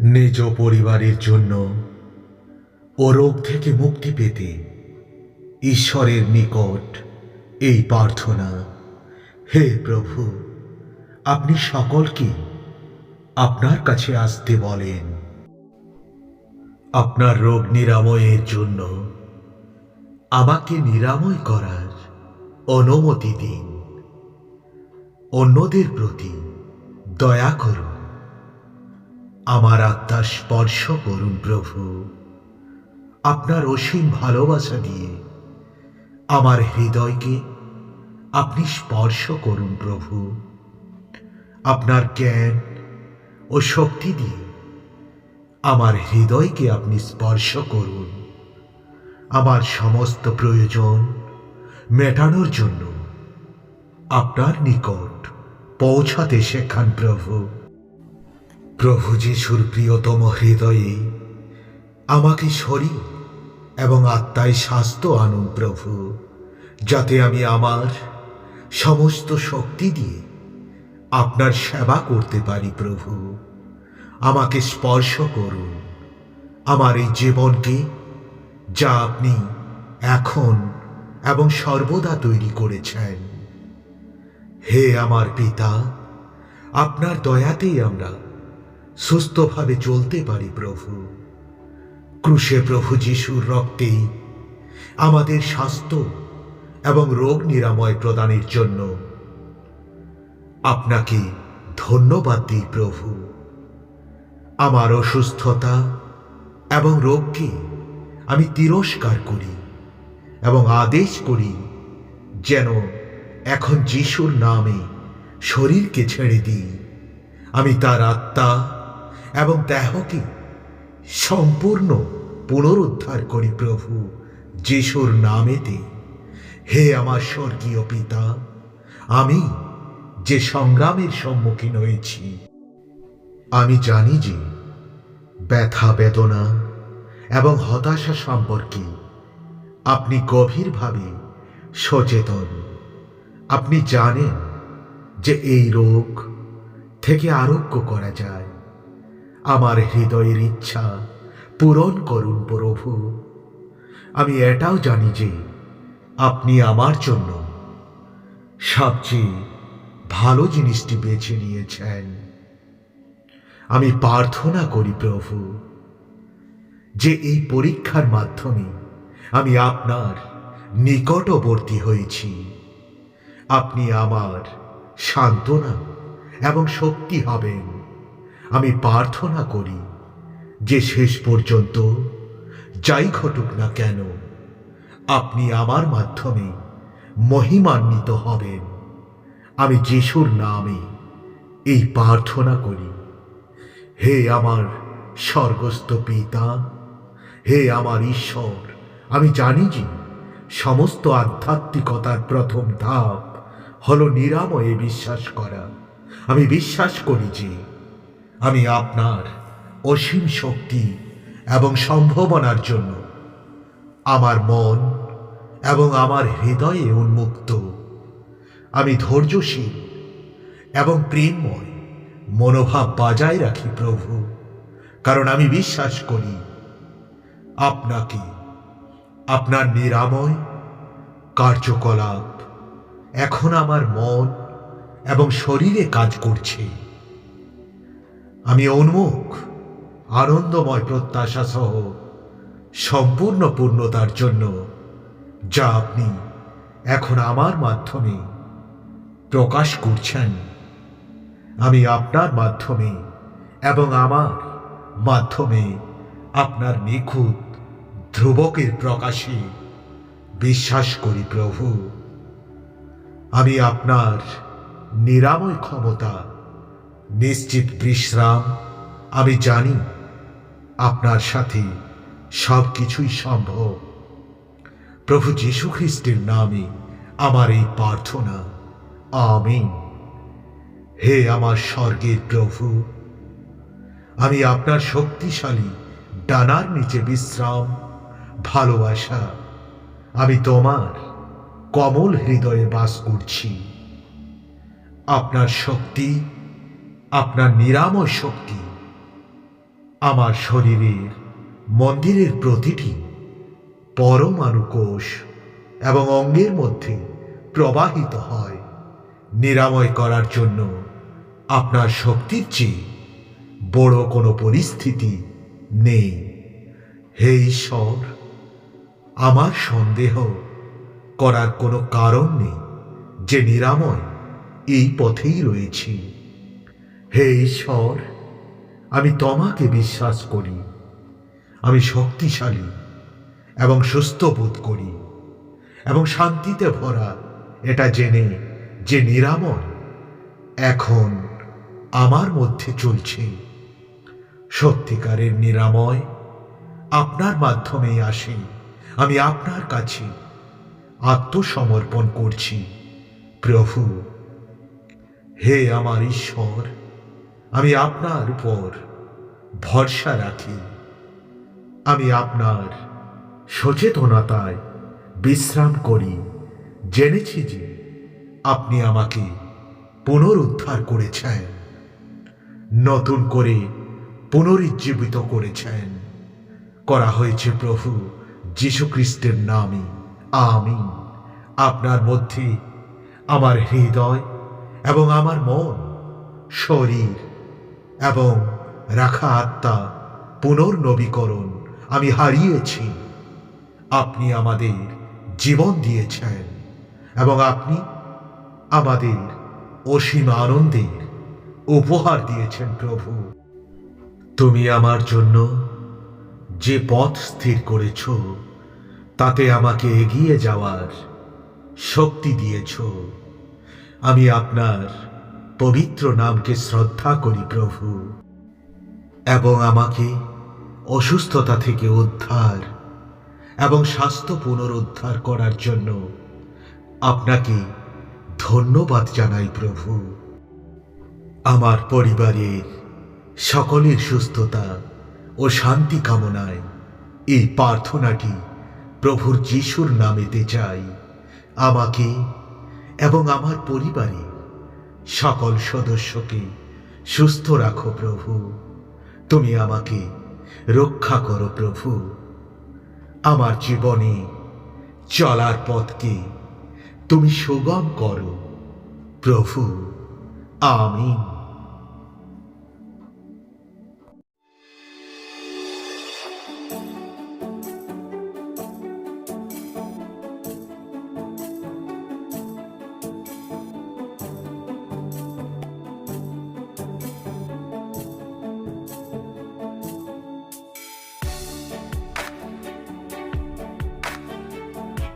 নিজ পরিবারের জন্য ও রোগ থেকে মুক্তি পেতে ঈশ্বরের নিকট এই প্রার্থনা। হে প্রভু, আপনি সকলকে আপনার কাছে আসতে বলেন। আপনার রোগ নিরাময়ের জন্য আমাকে নিরাময় করার অনুমতি দিন। অন্যদের প্রতি দয়া করুন। আমার আত্মা স্পর্শ করুন প্রভু। আপনার অসীম ভালোবাসা দিয়ে আমার হৃদয়কে আপনি স্পর্শ করুন প্রভু। আপনার জ্ঞান ও শক্তি দিয়ে আমার হৃদয়কে আপনি স্পর্শ করুন। আমার সমস্ত প্রয়োজন মেটানোর জন্য আপনার নিকট পৌঁছাতে শেখান প্রভু। প্রভু যিশুর প্রিয়তম হৃদয়ে আমাকে শরীর এবং আত্মায় স্বাস্থ্য আনুন প্রভু, যাতে আমি আমার সমস্ত শক্তি দিয়ে আপনার সেবা করতে পারি প্রভু। আমাকে স্পর্শ করুন আমার এই জীবনকে, যা আপনি এখন এবং সর্বদা তৈরি করেছেন। হে আমার পিতা, আপনার দয়াতেই আমরা সুস্থভাবে চলতে পারি প্রভু। ক্রুশে প্রভু যিশুর রক্তেই আমাদের স্বাস্থ্য এবং রোগ নিরাময় প্রদানের জন্য আপনাকে ধন্যবাদ দিই প্রভু। আমার অসুস্থতা এবং রোগকে আমি তিরস্কার করি এবং আদেশ করি যেন এখন যিশুর নামে শরীরকে ছেড়ে দিই। আমি তার আত্মা এবং দেহকে সম্পূর্ণ পুনরুদ্ধার করি প্রভু যিশুর নামেতে। হে আমার স্বর্গীয় পিতা, আমি যে সংগ্রামের সম্মুখীন হয়েছি, আমি জানি যে ব্যথা বেদনা এবং হতাশা সম্পর্কে আপনি গভীরভাবে সচেতন। আপনি জানেন যে এই রোগ থেকে আরোগ্য করা যায়। আমার হৃদয়ের ইচ্ছা পূরণ করুন প্রভু। আমি এটাও জানি যে আপনি আমার জন্য সবচেয়ে ভালো জিনিসটি বেছে নিয়েছেন। আমি প্রার্থনা করি প্রভু, যে এই পরীক্ষার মাধ্যমে আমি আপনার নিকটবর্তী হয়েছি। আপনি আমার সান্ত্বনা এবং শক্তি হবেন। আমি প্রার্থনা করি যে শেষ পর্যন্ত যাই ঘটুক না কেন, আপনি আমার মাধ্যমে মহিমান্বিত হবেন। আমি যিশুর নামে এই প্রার্থনা করি। হে আমার স্বর্গস্থ পিতা, হে আমার ঈশ্বর, আমি জানি যে সমস্ত আধ্যাত্মিকতার প্রথম ধাপ হলো নিরাময়ে বিশ্বাস করা। আমি বিশ্বাস করি যে আমি আপনার অসীম শক্তি এবং সম্ভাবনার জন্য আমার মন এবং আমার হৃদয়ে উন্মুক্ত। আমি ধৈর্যশীল এবং প্রেমময় মনোভাব বজায় রাখি প্রভু, কারণ আমি বিশ্বাস করি আপনাকে আপনার নিরাময় কার্যকলাপ এখন আমার মন এবং শরীরে কাজ করছে। আমি উন্মুখ, আনন্দময় প্রত্যাশা সহ সম্পূর্ণ পূর্ণতার জন্য যা আপনি এখন আমার মাধ্যমে প্রকাশ করছেন, আমি আপনার মাধ্যমে এবং আমার মাধ্যমে আপনার নিখুঁত ধ্রুবকের প্রকাশে বিশ্বাস করি প্রভু। আমি আপনার নিরাময় ক্ষমতা নিশ্চিত বিশ্রাম, আমি জানি আপনার সাথে সব কিছুই সম্ভব। প্রভু যীশু খ্রিস্টের নামে আমার এই প্রার্থনা। আমিন। হে আমার স্বর্গের প্রভু, আমি আপনার শক্তিশালী ডানার নিচে বিশ্রাম, ভালোবাসা। আমি তোমার কমল হৃদয়ে বাস করছি। আপনার শক্তি আপনার নিরাময় শক্তি, আমার শরীরের মন্দিরের প্রতিটি পরমাণু কোষ এবং অঙ্গের মধ্যে প্রবাহিত হয়, নিরাময় করার জন্য আপনার শক্তির চেয়ে বড় কোনো পরিস্থিতি নেই। হে ঈশ্বর, আমার সন্দেহ করার কোনো কারণ নেই যে নিরাময় এই পথেই রয়েছে। হে ঈশ্বর, আমি তোমাকে বিশ্বাস করি। আমি শক্তিশালী এবং সুস্থ বোধ করি এবং শান্তিতে ভরা, এটা জেনে যে নিরাময় এখন আমার মধ্যে চলছে। সত্যিকারের নিরাময় আপনার মাধ্যমেই আসে। আমি আপনার কাছে আত্মসমর্পণ করছি। প্রভু, হে আমার ঈশ্বর আমি আপনার উপর ভরসা রাখি। আমি আপনার সচেতনতায় বিশ্রাম করি। জেনেছি যে আপনি আমাকে পুনরুদ্ধার করেছেন, নতুন করে পুনরুজ্জীবিত করেছেন। করা হয়েছে প্রভু যীশুখ্রিস্টের নামে। আমি আপনার মধ্যে আমার হৃদয় এবং আমার মন শরীর এবং রাখা আত্মা পুনর্নবীকরণ, আমি হারিয়েছি। আপনি আমাদের জীবন দিয়েছেন এবং আপনি আমাদের অসীম আনন্দের উপহার দিয়েছেন প্রভু। তুমি আমার জন্য যে পথ স্থির করেছ, তাতে আমাকে এগিয়ে যাওয়ার শক্তি দিয়েছ। আমি আপনার পবিত্র নামকে শ্রদ্ধা করি প্রভু। এবং আমাকে অসুস্থতা থেকে উদ্ধার এবং স্বাস্থ্য পুনরুদ্ধার করার জন্য আপনাকে ধন্যবাদ জানাই প্রভু। আমার পরিবারের সকলের সুস্থতা ও শান্তি কামনায় এই প্রার্থনাটি প্রভুর যিশুর নামেতে চাই। আমাকে এবং আমার পরিবারে সকল সদস্যকে সুস্থ রাখো প্রভু। তুমি আমাকে রক্ষা করো প্রভু। আমার জীবনে চলার পথকে তুমি সুগম করো প্রভু। আমিন।